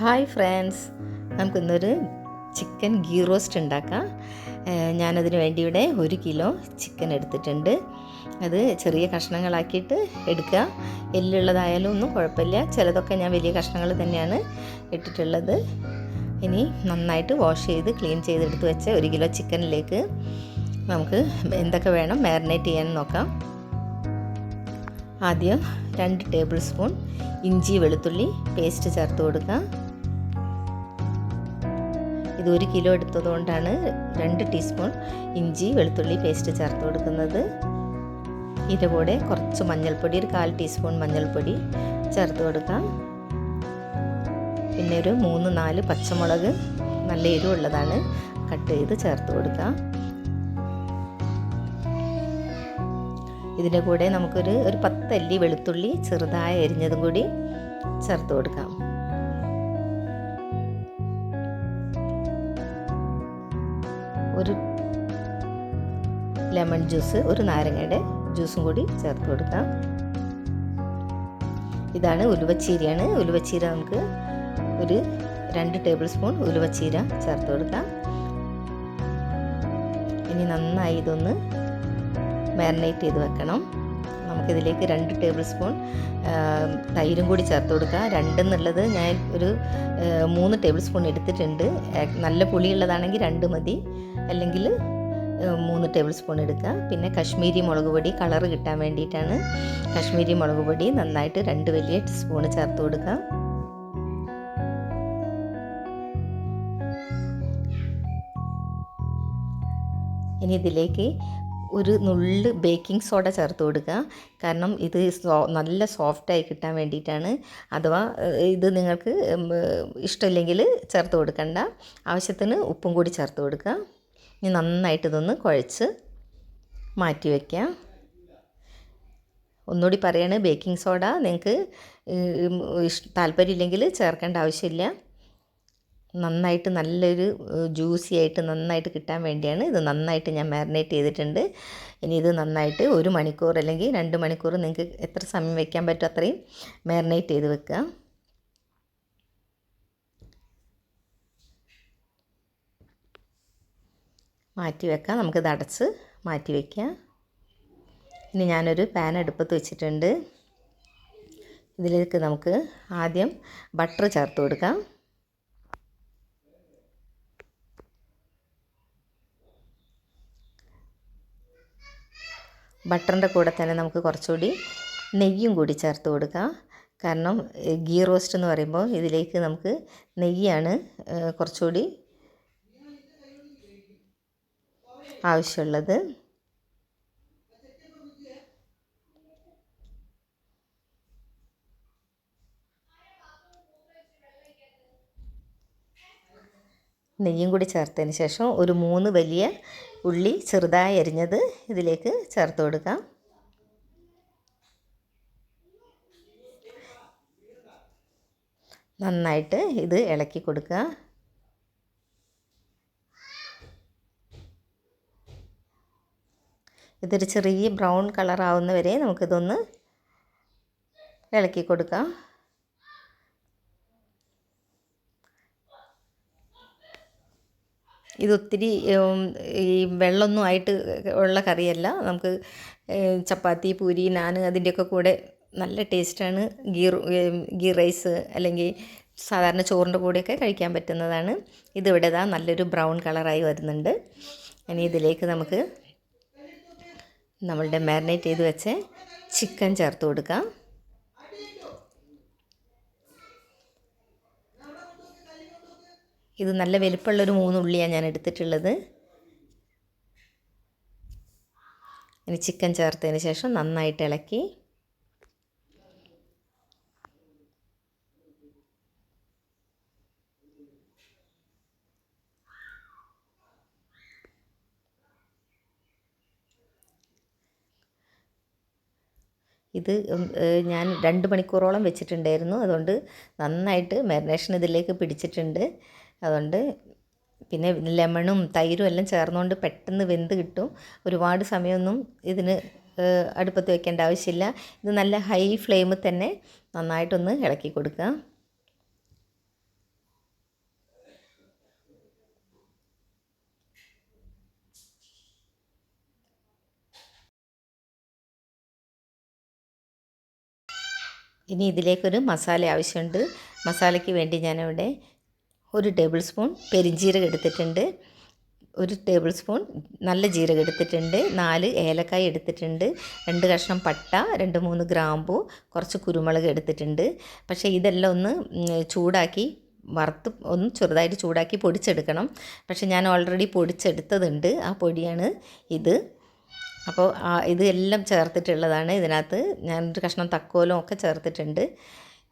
Hi friends. നമുക്കിന്നൊരു chicken ghee roast ഉണ്ടാക്കാം. ഞാനതിന് വേണ്ടി ഇവിടെ ഒരു കിലോ ചിക്കൻ എടുത്തിട്ടുണ്ട്. അത് ചെറിയ കഷ്ണങ്ങളാക്കിയിട്ട് എടുക്കുക എല്ലുള്ളതായാലും ഒന്നും കുഴപ്പമില്ല. ചിലതൊക്കെ ഞാൻ വലിയ കഷ്ണങ്ങൾ തന്നെയാണ് ഇട്ടിട്ടുള്ളത്. ഇനി നന്നായിട്ട് വാഷ് ചെയ്ത് ക്ലീൻ ചെയ്തെടുത്ത് വെച്ച ഒരു കിലോ ചിക്കനിലേക്ക് നമുക്ക് എന്തൊക്കെ വേണം മാരിനേറ്റ് ചെയ്യാൻ നോക്കാം. ആദ്യം രണ്ട് ടേബിൾ സ്പൂൺ ഇഞ്ചി വെളുത്തുള്ളി പേസ്റ്റ് ചേർത്ത് കൊടുക്കുക ഇത് ഒരു കിലോ എടുത്തതുകൊണ്ടാണ് രണ്ട് ടീസ്പൂൺ ഇഞ്ചി വെളുത്തുള്ളി പേസ്റ്റ് ചേർത്ത് കൊടുക്കുന്നത്. ഇതിന്റെ കൂടെ കുറച്ച് മഞ്ഞൾപ്പൊടി ഒരു കാൽ ടീസ്പൂൺ മഞ്ഞൾപ്പൊടി ചേർത്ത് കൊടുക്കാം. പിന്നെ ഒരു മൂന്ന് നാല് പച്ചമുളക് നല്ല എരിവുള്ളതാണ് കട്ട് ചെയ്ത് ചേർത്ത് കൊടുക്കാം. ഇതിന്റെ കൂടെ നമുക്കൊരു ഒരു പത്തല്ലി വെളുത്തുള്ളി ചെറുതായി എരിഞ്ഞതും കൂടി ചേർത്ത് കൊടുക്കാം. ലെമൺ ജ്യൂസ് ഒരു നാരങ്ങയുടെ ജ്യൂസും കൂടി ചേർത്ത് കൊടുക്കാം. ഇതാണ് ഉലുവച്ചീരയാണ്. ഉലുവച്ചീര നമുക്ക് ഒരു രണ്ട് ടേബിൾ സ്പൂൺ ഉലുവച്ചീര ചേർത്ത് കൊടുക്കാം. ഇനി നന്നായി ഇതൊന്ന് മാരിനേറ്റ് ചെയ്ത് വെക്കണം. നമുക്കിതിലേക്ക് രണ്ട് ടേബിൾ സ്പൂൺ തൈരും കൂടി ചേർത്ത് കൊടുക്കുക രണ്ടെന്നുള്ളത് ഞാൻ ഒരു മൂന്ന് ടേബിൾ സ്പൂൺ എടുത്തിട്ടുണ്ട്. നല്ല പുളിയുള്ളതാണെങ്കിൽ രണ്ട് മതി. അല്ലെങ്കിൽ മൂന്ന് ടേബിൾ സ്പൂൺ എടുക്കുക. പിന്നെ കശ്മീരി മുളക് പൊടി കളർ കിട്ടാൻ വേണ്ടിയിട്ടാണ്. കശ്മീരി മുളക് പൊടി നന്നായിട്ട് രണ്ട് വലിയ സ്പൂൺ ചേർത്ത് കൊടുക്കുക. ഇനി ഇതിലേക്ക് ഒരു നുള്ള് ബേക്കിംഗ് സോഡ ചേർത്ത് കൊടുക്കുക. കാരണം ഇത് സോ നല്ല സോഫ്റ്റായി കിട്ടാൻ വേണ്ടിയിട്ടാണ്. അഥവാ ഇത് നിങ്ങൾക്ക് ഇഷ്ടമില്ലെങ്കിൽ ചേർത്ത് കൊടുക്കണ്ട. ആവശ്യത്തിന് ഉപ്പും കൂടി ചേർത്ത് കൊടുക്കുക. ഇനി നന്നായിട്ട് ഇതൊന്ന് കുഴച്ച് മാറ്റി വയ്ക്കാം ഒന്നുകൂടി പറയാണ് ബേക്കിംഗ് സോഡ നിങ്ങൾക്ക് താല്പര്യമില്ലെങ്കിൽ ചേർക്കേണ്ട ആവശ്യമില്ല. നന്നായിട്ട് നല്ലൊരു ജ്യൂസി ആയിട്ട് നന്നായിട്ട് കിട്ടാൻ വേണ്ടിയാണ് ഇത് നന്നായിട്ട് ഞാൻ മാരിനേറ്റ് ചെയ്തിട്ടുണ്ട്. ഇനി ഇത് നന്നായിട്ട് ഒരു മണിക്കൂർ അല്ലെങ്കിൽ രണ്ട് മണിക്കൂർ നിങ്ങൾക്ക് എത്ര സമയം വയ്ക്കാൻ പറ്റും അത്രയും മാരിനേറ്റ് ചെയ്ത് വെക്കുക മാറ്റി വെക്കാം. നമുക്കിത് അടച്ച് മാറ്റി വയ്ക്കാം ഇനി ഞാനൊരു പാൻ അടുപ്പത്ത് വെച്ചിട്ടുണ്ട്. ഇതിലേക്ക് നമുക്ക് ആദ്യം ബട്ടർ ചേർത്ത് കൊടുക്കാം. ബട്ടറിന്റെ കൂടെ തന്നെ നമുക്ക് കുറച്ചുകൂടി നെയ്യും കൂടി ചേർത്ത് കൊടുക്കാം. കാരണം ഗീ റോസ്റ്റ് എന്ന് പറയുമ്പോൾ ഇതിലേക്ക് നമുക്ക് നെയ്യാണ് കുറച്ചുകൂടി ആവശ്യമുള്ളത്. നെയ്യും കൂടി ചേർത്തതിന് ശേഷം ഒരു മൂന്ന് വലിയ ഉള്ളി ചെറുതായി അരിഞ്ഞത് ഇതിലേക്ക് ചേർത്ത് കൊടുക്കാം. നന്നായിട്ട് ഇത് ഇളക്കി കൊടുക്കുക. ഇതൊരു ചെറിയ ബ്രൗൺ കളർ ആവുന്ന വരെ നമുക്കിതൊന്ന് ഇളക്കി കൊടുക്കാം. ഇതൊത്തിരി ഈ വെള്ളമൊന്നും ആയിട്ട് ഉള്ള കറിയല്ല. നമുക്ക് ചപ്പാത്തി പൂരി നാൻ അതിന്റെയൊക്കെ കൂടെ നല്ല ടേസ്റ്റാണ് ഗീ ഗീ റൈസ് അല്ലെങ്കിൽ സാധാരണ ചോറിന്റെ കൂടെയൊക്കെ കഴിക്കാൻ പറ്റുന്നതാണ്. ഇതിവിടെ ഇതാ നല്ലൊരു ബ്രൗൺ കളറായി വരുന്നുണ്ട്. ഇനി ഇതിലേക്ക് നമുക്ക് നമ്മളുടെ മാരിനേറ്റ് ചെയ്ത് വെച്ച ചിക്കൻ ചേർത്ത് കൊടുക്കാം. ഇത് നല്ല വലുപ്പമുള്ളൊരു മൂന്ന് ഉള്ളിയാണ് ഞാൻ എടുത്തിട്ടുള്ളത്. ഇനി ചിക്കൻ ചേർത്തതിന് ശേഷം നന്നായിട്ട് ഇളക്കി ഇത് ഞാൻ രണ്ട് മണിക്കൂറോളം വെച്ചിട്ടുണ്ടായിരുന്നു. അതുകൊണ്ട് നന്നായിട്ട് മാരിനേഷൻ ഇതിലേക്ക് പിടിച്ചിട്ടുണ്ട്. അതുകൊണ്ട് പിന്നെ ലെമണും തൈരും എല്ലാം ചേർന്നുകൊണ്ട് പെട്ടെന്ന് വെന്ത് കിട്ടും. ഒരുപാട് സമയമൊന്നും ഇതിന് അടുപ്പത്ത് വെക്കേണ്ട ആവശ്യമില്ല. ഇത് നല്ല ഹൈ ഫ്ലെയിമിൽ തന്നെ നന്നായിട്ടൊന്ന് ഇളക്കി കൊടുക്കുക. ഇനി ഇതിലേക്കൊരു മസാല ആവശ്യമുണ്ട്. മസാലയ്ക്ക് വേണ്ടി ഞാനിവിടെ ഒരു ടേബിൾ സ്പൂൺ പെരിഞ്ജീരകം എടുത്തിട്ടുണ്ട്. ഒരു ടേബിൾ സ്പൂൺ നല്ല ജീരകം എടുത്തിട്ടുണ്ട്. നാല് ഏലക്കായ എടുത്തിട്ടുണ്ട്. രണ്ട് കഷ്ണം പട്ട രണ്ട് മൂന്ന് ഗ്രാമ്പു കുറച്ച് കുരുമുളക് എടുത്തിട്ടുണ്ട്. പക്ഷേ ഇതെല്ലാം ഒന്ന് ചൂടാക്കി വറുത്ത് ഒന്ന് ചെറുതായിട്ട് ചൂടാക്കി പൊടിച്ചെടുക്കണം. പക്ഷേ ഞാൻ ഓൾറെഡി പൊടിച്ചെടുത്തതുണ്ട്. ആ പൊടിയാണ് ഇത്. അപ്പോൾ ഇതെല്ലാം ചേർത്തിട്ടുള്ളതാണ്. ഇതിനകത്ത് ഞാനൊരു കഷ്ണം തക്കോലും ഒക്കെ ചേർത്തിട്ടുണ്ട്.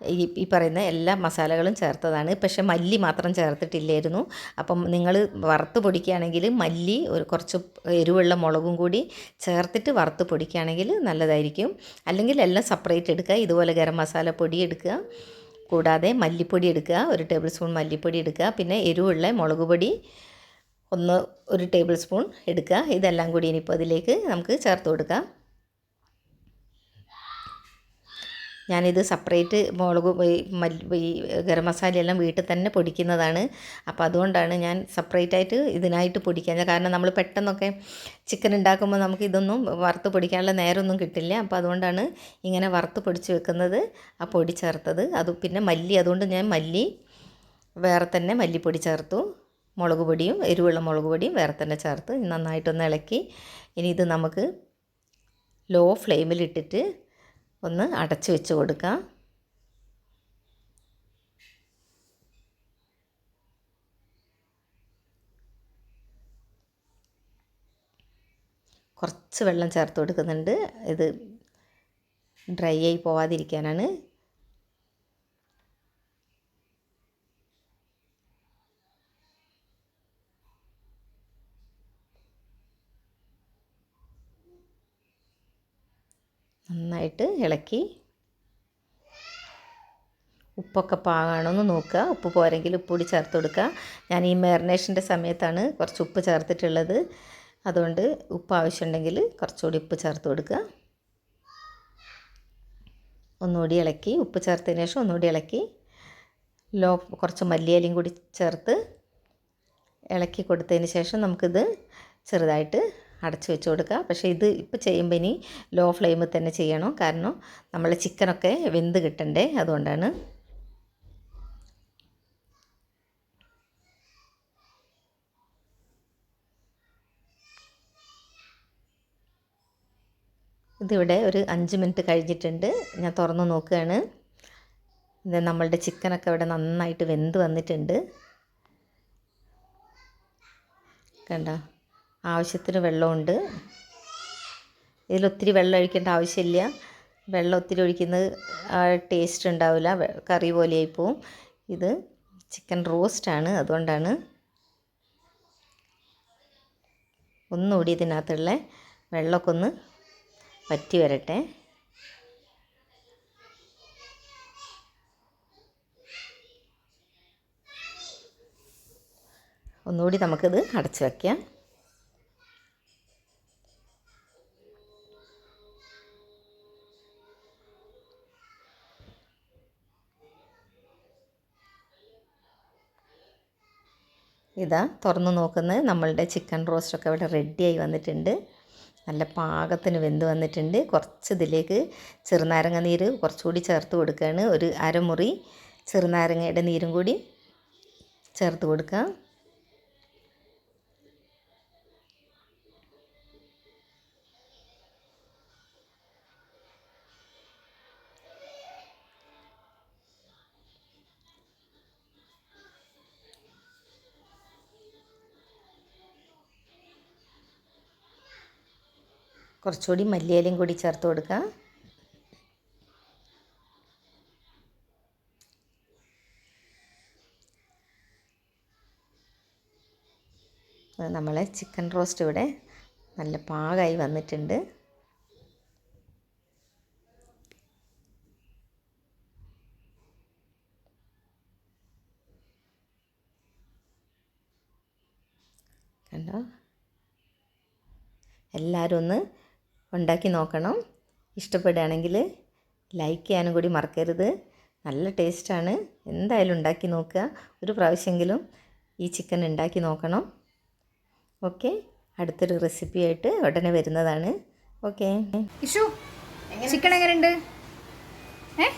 ഈ ഈ പറയുന്ന എല്ലാ മസാലകളും ചേർത്തതാണ്. പക്ഷെ മല്ലി മാത്രം ചേർത്തിട്ടില്ലായിരുന്നു. അപ്പം നിങ്ങൾ വറുത്ത് പൊടിക്കുകയാണെങ്കിൽ മല്ലി ഒരു കുറച്ച് എരിവുള്ള മുളകും കൂടി ചേർത്തിട്ട് വറുത്ത് പൊടിക്കുകയാണെങ്കിൽ നല്ലതായിരിക്കും. അല്ലെങ്കിൽ എല്ലാം സെപ്പറേറ്റ് എടുക്കുക. ഇതുപോലെ ഗരം മസാല പൊടി എടുക്കുക. കൂടാതെ മല്ലിപ്പൊടി എടുക്കുക. ഒരു ടേബിൾ സ്പൂൺ മല്ലിപ്പൊടി എടുക്കുക. പിന്നെ എരിവുള്ള മുളക് പൊടി ഒന്ന് ഒരു ടേബിൾ സ്പൂൺ എടുക്കുക. ഇതെല്ലാം കൂടി ഇനിയിപ്പോൾ അതിലേക്ക് നമുക്ക് ചേർത്ത് കൊടുക്കാം. ഞാനിത് സെപ്പറേറ്റ് മുളക് ഈ ഗരം മസാലയെല്ലാം വീട്ടിൽ തന്നെ പൊടിക്കുന്നതാണ്. അപ്പോൾ അതുകൊണ്ടാണ് ഞാൻ സെപ്പറേറ്റ് ആയിട്ട് ഇതിനായിട്ട് പൊടിക്കാൻ കാരണം നമ്മൾ പെട്ടെന്നൊക്കെ ചിക്കൻ ഉണ്ടാക്കുമ്പോൾ നമുക്ക് ഇതൊന്നും വറുത്ത് പൊടിക്കാനുള്ള നേരമൊന്നും കിട്ടില്ല. അപ്പോൾ അതുകൊണ്ടാണ് ഇങ്ങനെ വറുത്ത് പൊടിച്ച് വെക്കുന്നത് ആ പൊടി ചേർത്തത്. അത് പിന്നെ മല്ലി അതുകൊണ്ട് ഞാൻ മല്ലി വേറെ തന്നെ മല്ലിപ്പൊടി ചേർത്തു. മുളക് പൊടിയും എരിവുള്ള മുളക് പൊടിയും വേറെ തന്നെ ചേർത്ത് നന്നായിട്ടൊന്ന് ഇളക്കി. ഇനി ഇത് നമുക്ക് ലോ ഫ്ലെയിമിലിട്ടിട്ട് ഒന്ന് അടച്ചു വെച്ച് കൊടുക്കാം. കുറച്ച് വെള്ളം ചേർത്ത് കൊടുക്കുന്നുണ്ട്. ഇത് ഡ്രൈ ആയി പോവാതിരിക്കാനാണ്. നന്നായിട്ട് ഇളക്കി. ഉപ്പൊക്കെ പാകണമെന്ന് നോക്കുക. ഉപ്പ് പോരെങ്കിൽ ഉപ്പ് കൂടി ചേർത്ത് കൊടുക്കുക. ഞാൻ ഈ മാരിനേഷന്റെ സമയത്താണ് കുറച്ച് ഉപ്പ് ചേർത്തിട്ടുള്ളത്. അതുകൊണ്ട് ഉപ്പ് ആവശ്യമുണ്ടെങ്കിൽ കുറച്ചുകൂടി ഉപ്പ് ചേർത്ത് കൊടുക്കുക. ഒന്നുകൂടി ഇളക്കി. ഉപ്പ് ചേർത്തതിന് ശേഷം ഒന്നുകൂടി ഇളക്കി. ലോ കുറച്ച് മല്ലിയിലയും കൂടി ചേർത്ത് ഇളക്കി കൊടുത്തതിന് ശേഷം നമുക്കിത് ചെറുതായിട്ട് അടച്ച് വെച്ച് കൊടുക്കുക. പക്ഷേ ഇത് ഇപ്പോൾ ചെയ്യുമ്പോൾ ഇനി ലോ ഫ്ലെയിമിൽ തന്നെ ചെയ്യണം. കാരണം നമ്മൾ ചിക്കനൊക്കെ വെന്ത് കിട്ടണ്ടേ? അതുകൊണ്ടാണ്. ഇതിവിടെ ഒരു അഞ്ച് മിനിറ്റ് കഴിഞ്ഞിട്ടുണ്ട്. ഞാൻ തുറന്ന് നോക്കുകയാണ്. ഇത് നമ്മളുടെ ചിക്കനൊക്കെ ഇവിടെ നന്നായിട്ട് വെന്ത് വന്നിട്ടുണ്ട്. കണ്ട? ആവശ്യത്തിന് വെള്ളമുണ്ട്. ഇതിലൊത്തിരി വെള്ളം ഒഴിക്കേണ്ട ആവശ്യമില്ല. വെള്ളം ഒത്തിരി ഒഴിക്കുന്നത് ടേസ്റ്റ് ഉണ്ടാവില്ല. കറി പോലെയായി പോവും. ഇത് ചിക്കൻ റോസ്റ്റാണ് അതുകൊണ്ടാണ് ഒന്നുകൂടി ഇതിനകത്തുള്ള വെള്ളമൊക്കെ ഒന്ന് വറ്റി വരട്ടെ. ഒന്നുകൂടി നമുക്കിത് അടച്ചു വയ്ക്കാം ഇതാ തുറന്ന് നോക്കുന്നത്. നമ്മളുടെ ചിക്കൻ റോസ്റ്റൊക്കെ ഇവിടെ റെഡിയായി വന്നിട്ടുണ്ട്. നല്ല പാകത്തിന് വെന്ത് വന്നിട്ടുണ്ട്. കുറച്ച് ഇതിലേക്ക് ചെറുനാരങ്ങ നീര് കുറച്ചുകൂടി ചേർത്ത് കൊടുക്കുകയാണ്. ഒരു അരമുറി ചെറുനാരങ്ങയുടെ നീരും കൂടി ചേർത്ത് കൊടുക്കുക കുറച്ചുകൂടി മല്ലിയിലയും കൂടി ചേർത്ത് കൊടുക്കുക നമ്മളെ ചിക്കൻ റോസ്റ്റ് ഇവിടെ നല്ല പാകമായി വന്നിട്ടുണ്ട്. കണ്ടോ? എല്ലാവരും ഒന്ന് ഉണ്ടാക്കി നോക്കണം. ഇഷ്ടപ്പെടുകയാണെങ്കിൽ ലൈക്ക് ചെയ്യാനും കൂടി മറക്കരുത്. നല്ല ടേസ്റ്റാണ് എന്തായാലും ഉണ്ടാക്കി നോക്കുക. ഒരു പ്രാവശ്യമെങ്കിലും ഈ ചിക്കൻ ഉണ്ടാക്കി നോക്കണം. ഓക്കെ അടുത്തൊരു റെസിപ്പി ആയിട്ട് ഉടനെ വരുന്നതാണ്. ഓക്കെ ഇഷു ചിക്കൻ എങ്ങനെയുണ്ട്? ഏ?